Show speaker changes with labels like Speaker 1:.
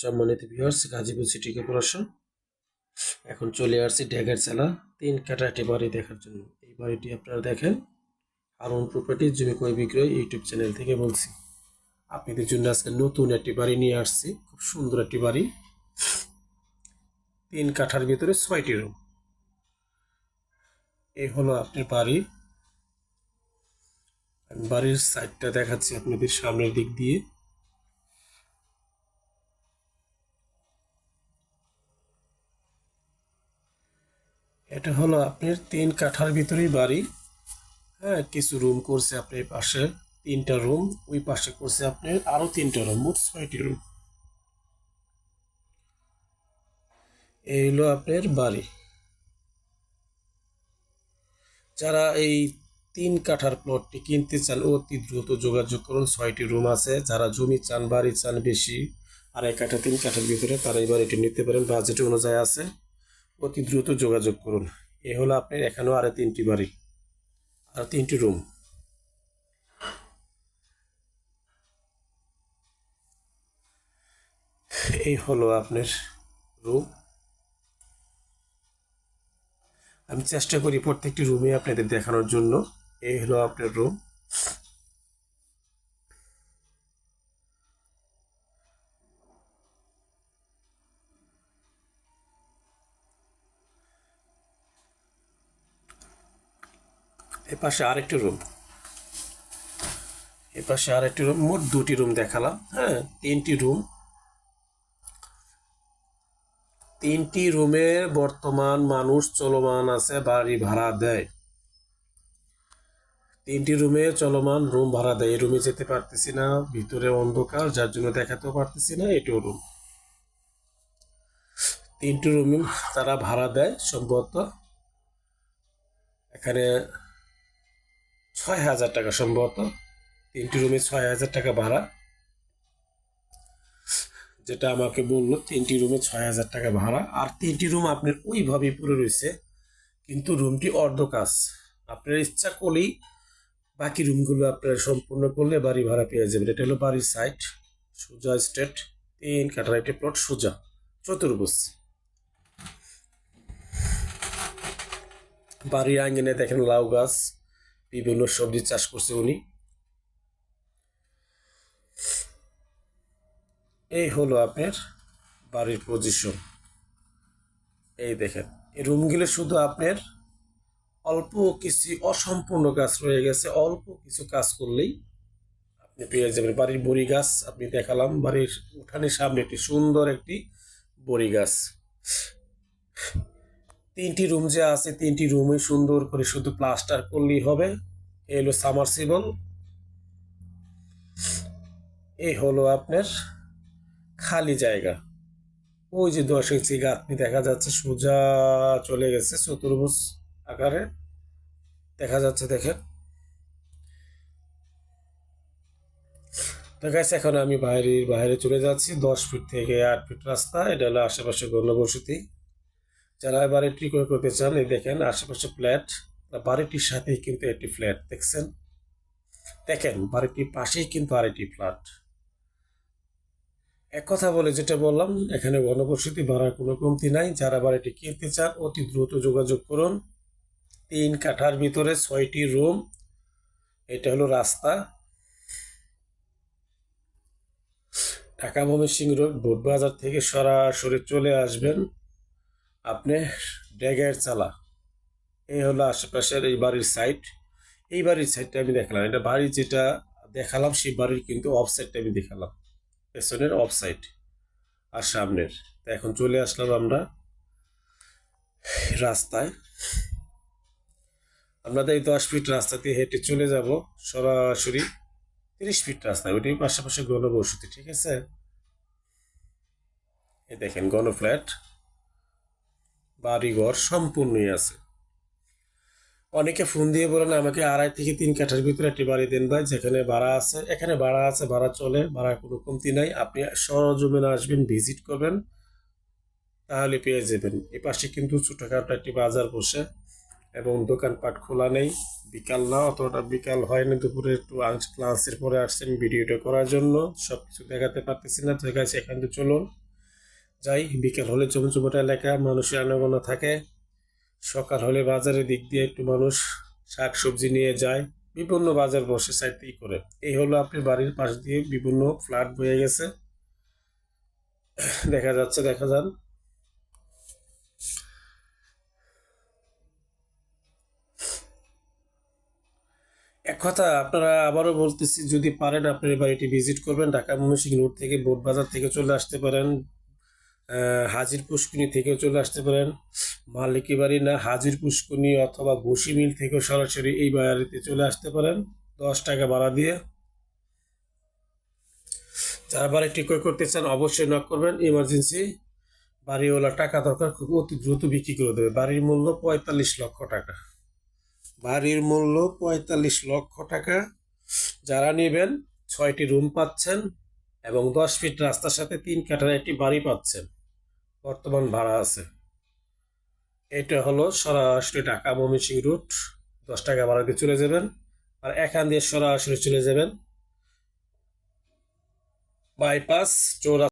Speaker 1: সম্মানিত viewers Gazipur city corporation এখন চলে আসছি ড্যাগার চালা। তিন কাটা একটি বাড়ি দেখার জন্য। এই বাড়িটি আপনারা দেখেন। হারুন প্রপার্টি জমি ক্রয় বিক্রয় ইউটিউব চ্যানেল থেকে বলছি। আপনাদের জন্য আজকে নতুন একটি বাড়ি নিয়ে আসছি। খুব সুন্দর একটি বাড়ি। তিন কাঠার ভিতরে ছয়টি রুম এই হলো আপনার বাড়ি। বাড়ির সাইডটা দেখাচ্ছি আপনাদের সামনের দিক দিয়ে। এটা হলো আপনার তিন কাঠার ভিতরেই বাড়ি। হ্যাঁ কিছু রুম করছে আপনার পাশে, তিনটা রুম ওই পাশে করছে আপনার আরও তিনটা রুম মোট ছয়টি রুম এই হলো আপনার বাড়ি। যারা এই তিন কাঠার প্লটটি কিনতে চান, অতি দ্রুত যোগাযোগ করুন, ছয়টি রুম আছে। যারা জমি চান, বাড়ি চান বেশি আর এক কাঠা, তিন কাঠার ভিতরে তারা এই বাড়িটি নিতে পারেন। বাজেট অনুযায়ী আছে। অতি দ্রুত যোগাযোগ করুন। এ হলো আপনার এখানেও আরও তিনটি বাড়ি, আর তিনটি রুম এই হলো আপনার রুম আমি চেষ্টা করি প্রত্যেকটি রুমে আপনাদের দেখানোর জন্য। এই হলো আপনার রুম এ পাশে আরেকটি রুম এ পাশে আরেকটি রুম মোট দুটি রুম দেখালাম হ্যাঁ তিনটি রুম তিনটি রুমে বর্তমান মানুষ চলমান আছে, বাড়ি ভাড়া দেয়। তিনটি রুমে চলমান রুম ভাড়া দেয়। এই রুমে যেতে পারতেছি না, ভিতরে অন্ধকার, যার জন্য দেখাতেও পারতেছি না, এটিও রুম তিনটি রুম তারা ভাড়া দেয় সম্ভবত। এখানে ছয় হাজার টাকা সম্ভবত। তিনটি রুমে ছয় হাজার টাকা ভাড়া। যেটা আমাকে বলল, তিনটি রুমে ছয় হাজার টাকা ভাড়া। আর তিনটি রুম আপনার ওইভাবেই পড়ে রয়েছে, কিন্তু রুমটি অর্ধ কাজ। আপনার ইচ্ছা করলেই বাকি রুমগুলো আপনারা সম্পূর্ণ করলে বাড়ি ভাড়া পেয়ে যাবেন। এটা হলো বাড়ির সাইট সোজা স্টেট তিন কাটার একটি প্লট সোজা, চতুর্ভুজ। বাড়ির আঙ্গিনে দেখেন লাউ গাছ। বিভিন্ন সবজি চাষ করছে উনি। এই হলো আপনার বাড়ির পজিশন এই দেখেন, এই রুমগুলো শুধু আপনার অল্প কিছু অসম্পূর্ণ কাজ রয়ে গেছে, অল্প কিছু কাজ করলেই আপনি পেয়ে যাবেন। বাড়ির বড়ি গাছ আপনি দেখালাম, বাড়ির উঠানের সামনে একটি সুন্দর একটি বড়ি গাছ। তিনটি রুম যে আছে, তিনটি রুমে সুন্দর করে শুধু প্লাস্টার করলেই হবে। এই হলো সামারসিবল এই হলো আপনার খালি জায়গা। ওই যে দশ ইঞ্চি গাঁথনি দেখা যাচ্ছে, সোজা চলে গেছে চতুর্ভুজ আকারে। দেখা যাচ্ছে, দেখেন। তো গেছে এখন আমি বাইরে বাইরে চলে যাচ্ছি, দশ ফিট থেকে আট ফিট রাস্তা। এটা হলো আশেপাশে গণবসতি যারা বাড়িটি ক্রয় করতে চান, এই দেখেন আশেপাশে ফ্ল্যাট বাড়িটির সাথেই কিন্তু একটি ফ্ল্যাট দেখছেন? দেখেন, বাড়িটির পাশেই কিন্তু আরেকটি ফ্ল্যাট এক কথা বলে যেটা বললাম, এখানে ঘনবসতি ভাড়ার কোনো কমতি নাই। যারা বাড়িটি কিনতে চান, অতি দ্রুত যোগাযোগ করুন। তিন কাঠার ভিতরে ছয়টি রুম এটা হলো রাস্তা। ঢাকা সিং রোড বোট বাজার থেকে সরাসরি চলে আসবেন। আপনি ড্যাগের চালা। এই হলো আশেপাশের এই বাড়ির সাইড এই বাড়ির সাইডটা আমি দেখালাম। এটা বাড়ি যেটা দেখালাম, সেই বাড়ির কিন্তু অফ সাইডটা আমি দেখালাম। পেছনের অফ সাইড আর সামনের। তো এখন চলে আসলাম আমরা রাস্তায়। আমরা এই দশ ফিট রাস্তা দিয়ে হেঁটে চলে যাব সরাসরি। তিরিশ ফিট রাস্তা ওইটাই পাশাপাশি গণবসতি ঠিক আছে? এই দেখেন গণ ফ্ল্যাট বাড়িঘর সম্পূর্ণই আছে। অনেকে ফোন দিয়ে বলেন আমাকে আড়াই থেকে তিন কাঠার ভিতরে একটি বাড়ি দেন ভাই, যেখানে ভাড়া আছে, এখানে ভাড়া আছে, ভাড়া চলে, ভাড়া কোনো কমতি নাই। আপনি সরজমিনে আসবেন ভিজিট করবেন, তাহলে পেয়ে যাবেন। এ পাশে কিন্তু ছোটোখাটো একটি বাজার বসে এবং দোকানপাট খোলা নেই। বিকাল না, অতটা বিকাল হয়নি। দুপুরে একটু ক্লাসের পরে আসছেন ভিডিওটা করার জন্য। সব কিছু দেখাতে পারতেছি না তো গাছ এখান থেকে চলুন। যাই, বিকেল হলে চমচমটা এলাকা মানুষের আনাগোনা থাকে। সকাল হলে বাজারের দিক দিয়ে একটু মানুষ শাক সবজি নিয়ে যায়। বিভিন্ন বাজার বসে সাইডেই করে। এই হলো আপনার বাড়ির পাশ দিয়ে বিভিন্ন ফ্ল্যাট বয়ে গেছে। দেখা যাচ্ছে, দেখা যান এক কথা, আপনারা আবারও বলতেছি, যদি পারেন আপনার বাড়িটি ভিজিট করবেন। ঢাকা ময়মনসিংহ রোড থেকে বোট বাজার থেকে চলে আসতে পারেন। হাজির পুষ্কুনি থেকেও চলে আসতে পারেন। মালিকি বাড়ি না, হাজির পুষ্কুনি অথবা বসি মিল থেকেও সরাসরি এই বাড়িতে চলে আসতে পারেন। দশ টাকা ভাড়া দিয়ে। যারা বাড়িটি ক্রয় করতে চান অবশ্যই নক করবেন। ইমার্জেন্সি বাড়িওয়ালা টাকা দরকার, খুব অতি দ্রুত বিক্রি করে দেবে। বাড়ির মূল্য পঁয়তাল্লিশ লক্ষ টাকা। বাড়ির মূল্য পঁয়তাল্লিশ লক্ষ টাকা। যারা নেবেন, ছয়টি রুম পাচ্ছেন এবং দশ ফিট রাস্তার সাথে তিন কাঠার একটি বাড়ি পাচ্ছেন। বর্তমান ভাড়া আছে। এটা হলো সরাসরি ঢাকা ময়মনসিংহ রুট, দশ টাকা ভাড়া দিয়ে চলে যাবেন আর এখান দিয়ে সরাসরি চলে যাবেন। বাইপাস চৌরাস্তা